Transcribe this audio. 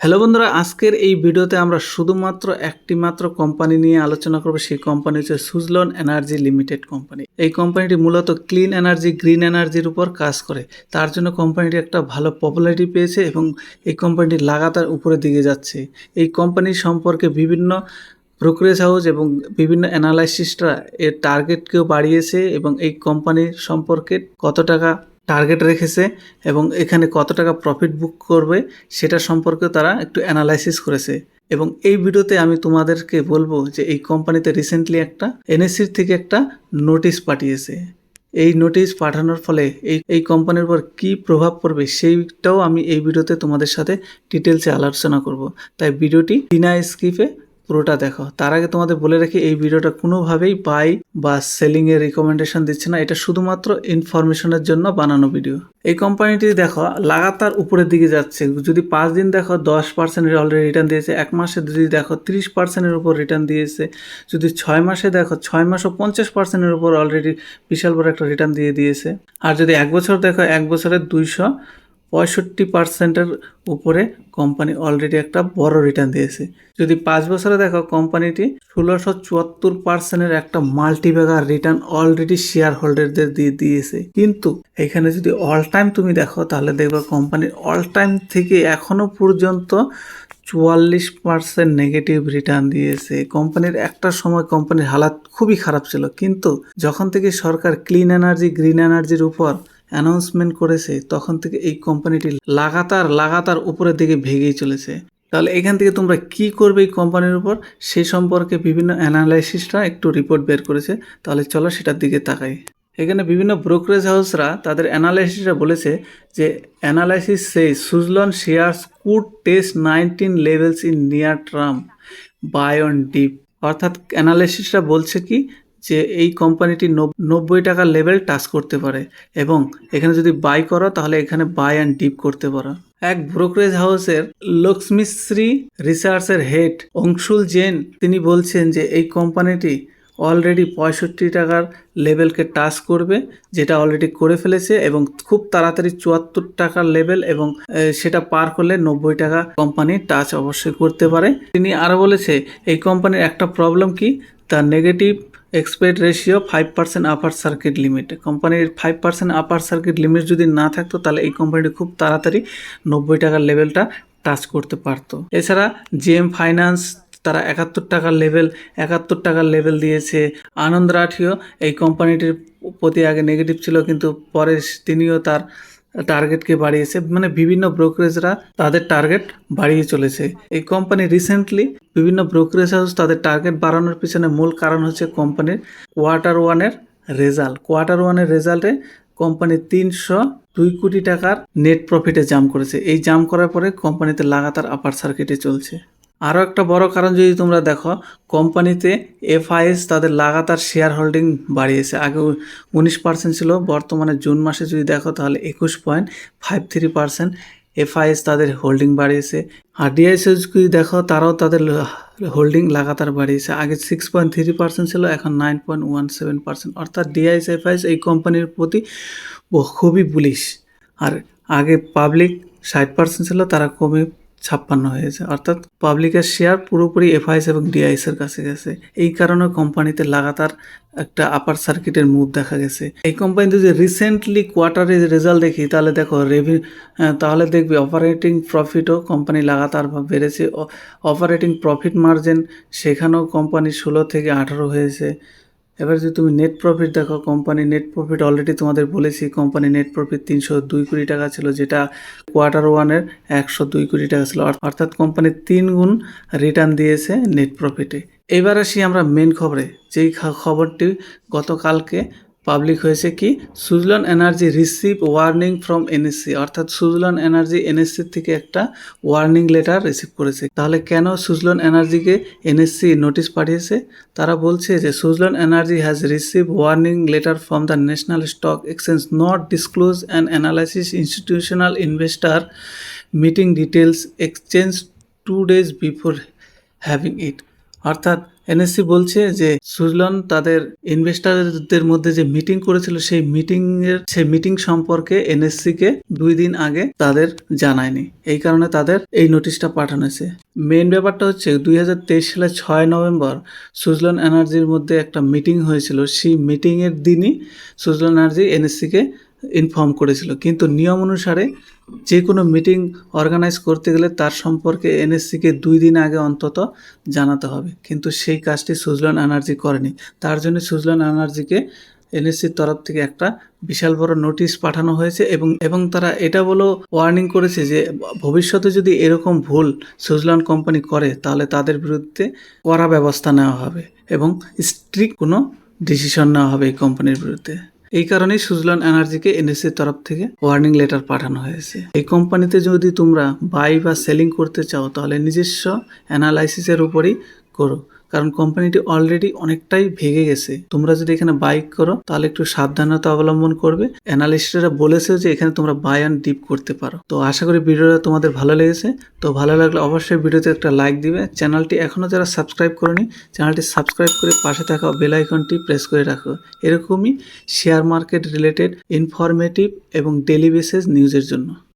Hello বন্ধুরা, আজকের এই ভিডিওতে আমরা শুধুমাত্র একটি মাত্র কোম্পানি নিয়ে আলোচনা করব। সেই কোম্পানি হচ্ছে সুজলন এনার্জি লিমিটেড কোম্পানি। এই কোম্পানিটি মূলত ক্লিন এনার্জি, গ্রিন এনার্জির উপর কাজ করে। তার জন্য কোম্পানিটি একটা ভালো পপুলারিটি পেয়েছে এবং এই কোম্পানিটি লাগাতার উপরের দিকে যাচ্ছে। এই কোম্পানি সম্পর্কে বিভিন্ন ব্রোকারেজ হাউস এবং বিভিন্ন অ্যানালাইসিসরা এর টার্গেটকেও বাড়িয়েছে এবং এই কোম্পানির সম্পর্কে কত টাকা টার্গেট রেখেছে এবং এখানে কত টাকা প্রফিট বুক করবে সেটা সম্পর্কে তারা একটু অ্যানালাইসিস করেছে। এবং এই ভিডিওতে আমি তোমাদেরকে বলব যে এই কোম্পানিতে রিসেন্টলি একটা এনএসসির থেকে একটা নোটিশ পাঠিয়েছে। এই নোটিশ পাঠানোর ফলে এই এই কোম্পানির উপর কী প্রভাব পড়বে সেইটাও আমি এই ভিডিওতে তোমাদের সাথে ডিটেলসে আলোচনা করব। তাই ভিডিওটি বিনা স্কিপে পুরোটা দেখো। তার আগে তোমাদের বলে রাখি, এই ভিডিওটা কোনোভাবেই বাই বা সেলিং এর রিকমেন্ডেশন দিচ্ছে না। এটা শুধুমাত্র ইনফরমেশনের জন্য বানানো ভিডিও এই কোম্পানিটি দেখো, লাগাতার উপরের দিকে যাচ্ছে। যদি পাঁচ দিন দেখো, দশ পার্সেন্টের অলরেডি রিটার্ন দিয়েছে। এক মাসে যদি দেখো, তিরিশ পার্সেন্টের উপর রিটার্ন দিয়েছে। যদি ছয় মাসে দেখো, ছয় মাসও পঞ্চাশ পার্সেন্টের উপর অলরেডি বিশাল বড় একটা রিটার্ন দিয়ে দিয়েছে। আর যদি এক বছর দেখো, এক বছরে দুইশো পঁয়ষট্টি পার্সেন্টের উপরে কোম্পানি অলরেডি একটা বড় রিটার্ন দিয়েছে। যদি পাঁচ বছরে দেখো কোম্পানিটি ষোলোশো চুয়াত্তর পার্সেন্টের একটা মাল্টিব্যাগার রিটার্ন অলরেডি শেয়ার হোল্ডারদের দিয়ে দিয়েছে। কিন্তু এখানে যদি অল টাইম তুমি দেখো, তাহলে দেখবে কোম্পানির অল টাইম থেকে এখনও পর্যন্ত চুয়াল্লিশ পার্সেন্ট নেগেটিভ রিটার্ন দিয়েছে। কোম্পানির একটা সময় কোম্পানির হালাত খুবই খারাপ ছিল। কিন্তু যখন থেকে সরকার ক্লিন এনার্জি গ্রিন এনার্জির উপর অ্যানাউন্সমেন্ট করেছে, তখন থেকে এই কোম্পানিটি লাগাতার লাগাতার উপরের দিকে ভেগেই চলেছে। তাহলে এখান থেকে তোমরা কি করবে এই কোম্পানির উপর? সে সম্পর্কে বিভিন্ন অ্যানালাইসিসরা একটু রিপোর্ট বের করেছে। তাহলে চলো সেটার দিকে তাকাই। এখানে বিভিন্ন ব্রোকারেজ হাউসরা তাদের অ্যানালাইসিসরা বলেছে যে analysis say Suzlon shares could test nineteen levels in near term, buy on dip. অর্থাৎ অ্যানালাইসিসরা বলছে কি যে এই কোম্পানিটি নব্বই টাকার লেভেল টাচ করতে পারে এবং এখানে যদি বাই করো তাহলে এখানে বাই অ্যান্ড ডিপ করতে পারো। এক ব্রোকারেজ হাউসের লক্ষ্মীশ্রী রিসার্চের হেড অংশুল জেন, তিনি বলছেন যে এই কোম্পানিটি অলরেডি পঁয়ষট্টি টাকার লেভেলকে টাচ করবে, যেটা অলরেডি করে ফেলেছে এবং খুব তাড়াতাড়ি চুয়াত্তর টাকার লেভেল এবং সেটা পার করলে নব্বই টাকা কোম্পানি টাচ অবশ্যই করতে পারে। তিনি আরও বলেছে, এই কোম্পানির একটা প্রবলেম কি? তার negative expect ratio five percent upper circuit limit কোম্পানির five percent upper circuit limit যদি না থাকতো, তাহলে এই কোম্পানিটি খুব তাড়াতাড়ি নব্বই টাকার লেভেলটা টাচ করতে পারতো। এছাড়া জিএম ফাইন্যান্স তারা একাত্তর টাকার লেভেল একাত্তর টাকার লেভেল দিয়েছে। আনন্দ রাঠিও এই কোম্পানিটির প্রতি আগে নেগেটিভ ছিল, কিন্তু পরে তিনিও তার টার্গেটকে বাড়িয়েছে মানে বিভিন্ন ব্রোকারেজরা তাদের টার্গেট বাড়িয়ে চলেছে। এই কোম্পানি রিসেন্টলি বিভিন্ন ব্রোকারেজ হাউস তাদের টার্গেট বাড়ানোর পিছনে মূল কারণ হচ্ছে কোম্পানির কোয়ার্টার ওয়ানের রেজাল্ট কোয়ার্টার ওয়ানের রেজাল্টে কোম্পানি তিনশো দুই কোটি টাকার নেট প্রফিটে জাম করেছে। এই জাম করার পরে কোম্পানিতে লাগাতার আপার সার্কিটে চলছে। আরও একটা বড় কারণ যদি তোমরা দেখো, কোম্পানিতে এফআইএস তাদের লাগাতার শেয়ার হোল্ডিং বাড়িয়েছে। আগে উনিশ পার্সেন্ট ছিল, বর্তমানে জুন মাসে যদি দেখো তাহলে একুশ point five three percent FIs তাদের হোল্ডিং বাড়িয়েছে। আর ডিআইএসএস যদি দেখো, তারাও তাদের হোল্ডিং লাগাতার বাড়িয়েছে। আগে সিক্স পয়েন্ট থ্রি পার্সেন্ট ছিল, এখন nine point one seven percent অর্থাৎ ডিআইএস, এফআইএস এই কোম্পানির প্রতি খুবই বুলিশ আর আগে পাবলিক ষাট পার্সেন্ট ছিল, তারা কমে ছাপ্পান্ন হয়েছে। অর্থাৎ পাবলিকের শেয়ার পুরোপুরি এফআইএস এবং ডিআইএস এর কাছে গেছে। এই কারণে কোম্পানিতে লাগাতার একটা আপার সার্কিটের মুভ দেখা গেছে। এই কোম্পানি যদি রিসেন্টলি কোয়ার্টারে রেজাল্ট দেখি, তাহলে দেখো রেভিউ তাহলে দেখবি অপারেটিং প্রফিটও কোম্পানি লাগাতার বেড়েছে। অপারেটিং প্রফিট মার্জিন সেখানেও কোম্পানি ষোলো থেকে আঠারো হয়েছে। এবার যদি তুমি নেট প্রফিট দেখো কোম্পানি নেট প্রফিট অলরেডি তোমাদের বলেছি কোম্পানি নেট প্রফিট তিনশো দুই কোটি টাকা ছিল, যেটা কোয়ার্টার ওয়ানের একশো দুই কোটি টাকা ছিল। অর্থাৎ কোম্পানি তিন গুণ রিটার্ন দিয়েছে নেট প্রফিটে এবার আসি আমরা মেন খবরে, যেই খবরটি গতকালকে পাবলিক হয়েছে কি? Suzlon energy receive warning from NSC অর্থাৎ সুজলন এনার্জি এনএসসি থেকে একটা ওয়ার্নিং লেটার রিসিভ করেছে। তাহলে কেন সুজলন এনার্জিকে এনএসসি নোটিশ পাঠিয়েছে? তারা বলছে যে Suzlon energy has receive warning letter from the National Stock Exchange not disclose and analysis institutional investor meeting details exchange two days before having it অর্থাৎ এনএসসি বলছে যে সুজলন তাদের ইনভেস্টারদের মধ্যে যে মিটিং করেছিল, সেই মিটিং এর, সেই মিটিং সম্পর্কে এনএসসি কে দুই দিন আগে তাদের জানায়নি। এই কারণে তাদের এই নোটিশটা পাঠানো হয়েছে। মেইন ব্যাপারটা হচ্ছে দুই হাজার তেইশ সালের ছয় নভেম্বর সুজলন এনার্জির মধ্যে একটা মিটিং হয়েছিল। সেই মিটিং এর দিনই সুজলন এনার্জি এনএসসি কে ইনফর্ম করেছিল। কিন্তু নিয়ম অনুসারে যে কোনো মিটিং অর্গানাইজ করতে গেলে তার সম্পর্কে এনএসসিকে দুই দিন আগে অন্তত জানাতে হবে। কিন্তু সেই কাজটি সুজলন এনার্জি করেনি। তার জন্য সুজলন এনার্জিকে এনএসসির তরফ থেকে একটা বিশাল বড় নোটিশ পাঠানো হয়েছে এবং এবং তারা এটা বলেও ওয়ার্নিং করেছে যে, ভবিষ্যতে যদি এরকম ভুল সুজলন কোম্পানি করে, তাহলে তাদের বিরুদ্ধে কড়া ব্যবস্থা নেওয়া হবে এবং স্ট্রিক্ট কোনো ডিসিশন নেওয়া হবে এই কোম্পানির বিরুদ্ধে। এই কারণে সুজলন এনার্জিকে এনএসসির তরফ থেকে ওয়ার্নিং লেটার পাঠানো হয়েছে। এই কোম্পানিতে যদি তোমরা বাই বা সেলিং করতে চাও, তাহলে নিজস্ব অ্যানালাইসিসের উপরই করো। কারণ কোম্পানিটি অলরেডি অনেকটাই ভেঙে গেছে। তোমরা যদি এখানে বাইক করো, তাহলে একটু সাবধানতা অবলম্বন করবে। অ্যানালিস্টরা বলেছে যে এখানে তোমরা বাই অ্যান্ড ডিপ করতে পারো। তো আশা করি ভিডিওটা তোমাদের ভালো লেগেছে। তো ভালো লাগলে অবশ্যই ভিডিওতে একটা লাইক দিবে। চ্যানেলটি এখনও যারা সাবস্ক্রাইব করেনি চ্যানেলটি সাবস্ক্রাইব করে পাশে থাকা বেল আইকনটি প্রেস করে রাখো। এরকমই শেয়ার মার্কেট রিলেটেড ইনফরমেটিভ এবং ডেলি বেসিস নিউজের জন্য।